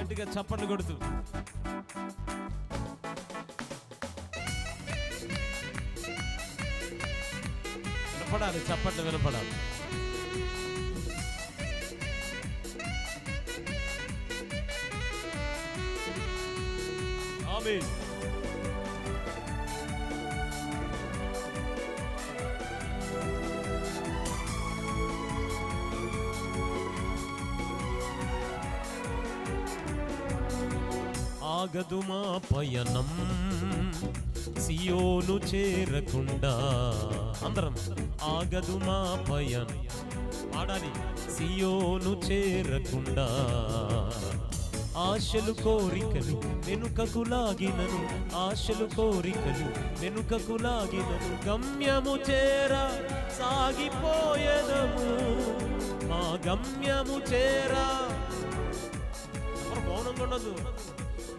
గట్టిగా చప్పట్లు కొడుతూ. వినపడాలి చప్పట్లు వినపడాలి. ఆమె సాగదు మా పయనం. సియోను చేరకుండా. అందరం ఆగదు మా పయనం. పాడాలి. సియోను చేరకుండా. ఆశలు కోరికలు వెనుకకు లాగినను. ఆశలు కోరికలు వెనుకకు లాగినను. గమ్యము చేర సాగిపోయేదము. మా గమ్యము చేరా. మౌనంగా ఉండదు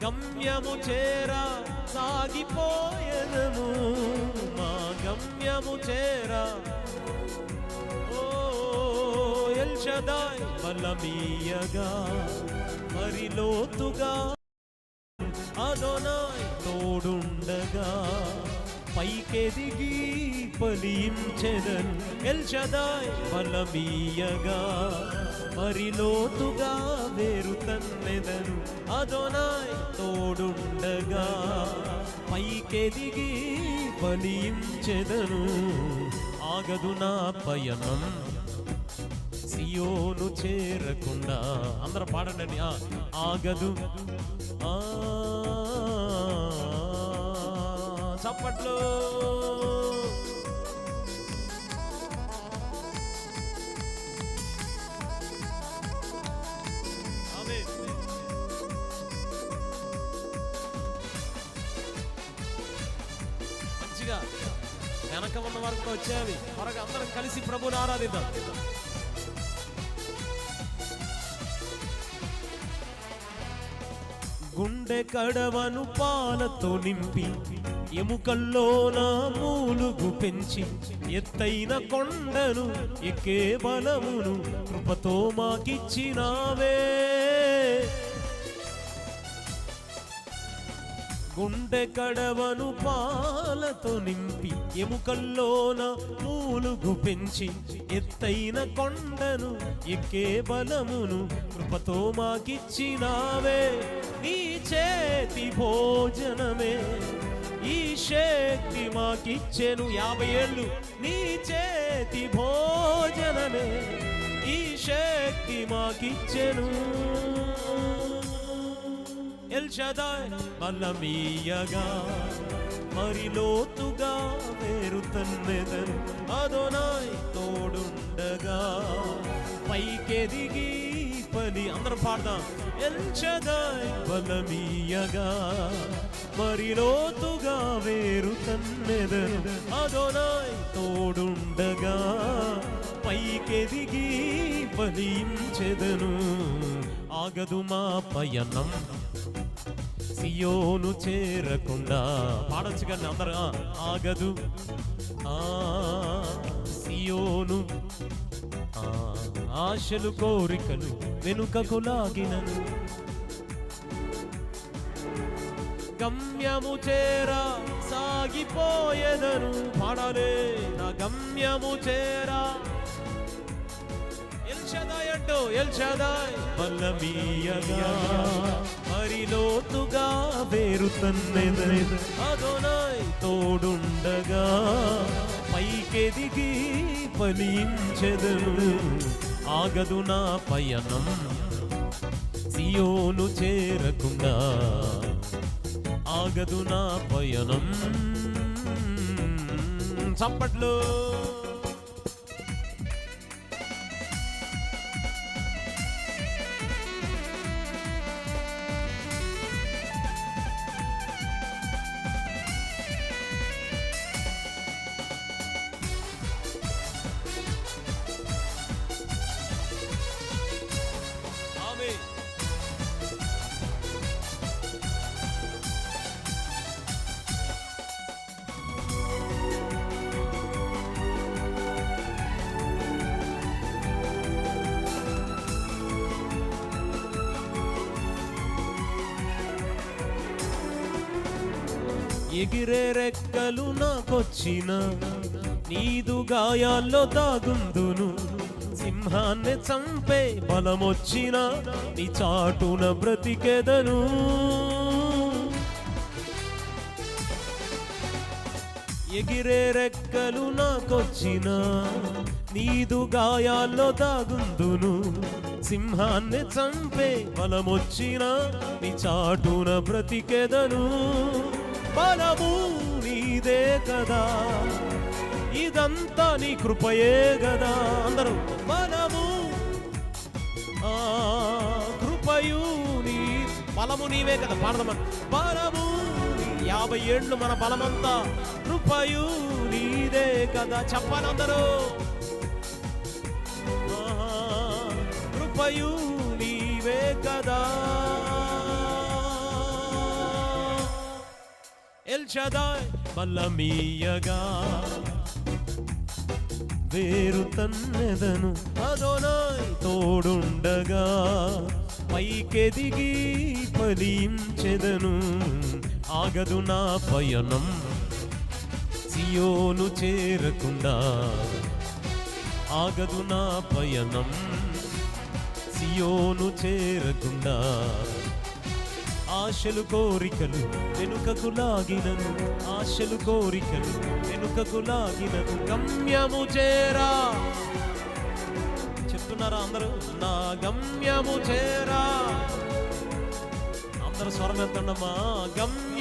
గమ్యము చేరా సాగిపోయేదము. మా గమ్యము చేరా. ఓ ఎల్షదాయ్ బలమీయగా మరి లోతుగా అదోనాయ్ తోడుండగా పైకెదిగి ఫలించెదను ఎల్షదాయ్ బలమీయగా మరి లోతుగా వేరు తన్నెదను అదోనాయ్ తోడుండగా. పైకెదిగి బలించెదను ఆగదు నా పయనం. సియోను చేరకుండా. అందరూ పాడండి ఆగదు. ఆ, చప్పట్లు. వెనక ఉన్న వారు కూడా వచ్చేయాలి త్వరగా అందరం కలిసి ప్రభుని ఆరాధిద్దాం. గుండె కడవను పాలతో నింపి ఎముకల్లో నా మూలుగు పెంచి ఎత్తైన కొండను ఎక్కే బలమును కృపతో మాకిచ్చినావే. గుండె కడవను పాలతో నింపి ఎముకల్లోన మూలుగు పెంచి ఎత్తైన కొండను ఎక్కే బలమును కృపతో మాకిచ్చినావే. నీ చేతి భోజనమే ఈ శక్తి మాకిచ్చెను. యాభై ఏళ్ళు నీ చేతి భోజనమే ఈ శక్తి మాకిచ్చెను. ఎల్షదాయ్ బలమీయగా మరి లోతుగా వేరు తన్నెదరు అదోనాయ్ తోడుండగా పైకెదిగి పని అందరం పాడదాం. ఎల్షదాయ్ బలమీయగా మరి లోతుగా వేరు తన్నెదరు అదోనాయ్ తోడు ఫలించెదను ఆగదు మా పయనం. సియోను చేరకుండా. పాడొచ్చు కానీ అందరూ ఆగదు. ఆ సియోను. ఆశలు కోరికలు వెనుకకు లాగినను. గమ్యము చేరా సాగిపోయేదను. పాడాలే నా గమ్యము చేరా. అంటూ ఎల్షదాయ్ బల్లమీయగా మరి లోతుగా వేరు తన్నెదను అదోనాయ్. తోడుండగా పైకెదిగి ఫలించెదను ఆగదు నా పయనం సియోను చేరకుండా. ఆగదు నా పయనం చప్పట్లు ఎగిరే రెక్కలు నాకొచ్చిన నీదు గాయాల్లో దాగుందును. సింహాన్ని చంపే బలమొచ్చిన నీ చాటున బ్రతికెదను. ఎగిరే రెక్కలు నాకొచ్చిన నీదు గాయాల్లో దాగుందును. సింహాన్ని చంపే బలమొచ్చిన నీ చాటున బ్రతికెదను. బలము నీదే కదా. ఇదంతా నీ కృపయే కదా. అందరూ బలము ఆ కృపయు నీ బలము నీవే కదా పాడదామని బలము యాభై ఏళ్ళు మన బలమంతా కృపయు నీదే కదా. చెప్పాలి అందరూ. కృపయు నీవే కదా. ఎల్షదాయ్ బలమీయగా. వేరు తన్నెదను అదోనాయ్ తోడుండగా. పైకెదిగి ఫలించెదను ఆగదు నా పయనం. సియోను చేరకుండా ఆగదు నా పయనం. సియోను చేరకుండా ఆశలు కోరికలు వెనుకకు లాగినను. ఆశలు కోరికలు వెనుకకు లాగినను. గమ్యము చేరా. చెప్తున్నారా అందరూ? నా గమ్యము చేరా. అందరూ స్వరం ఎత్తండమ్మా. గమ్య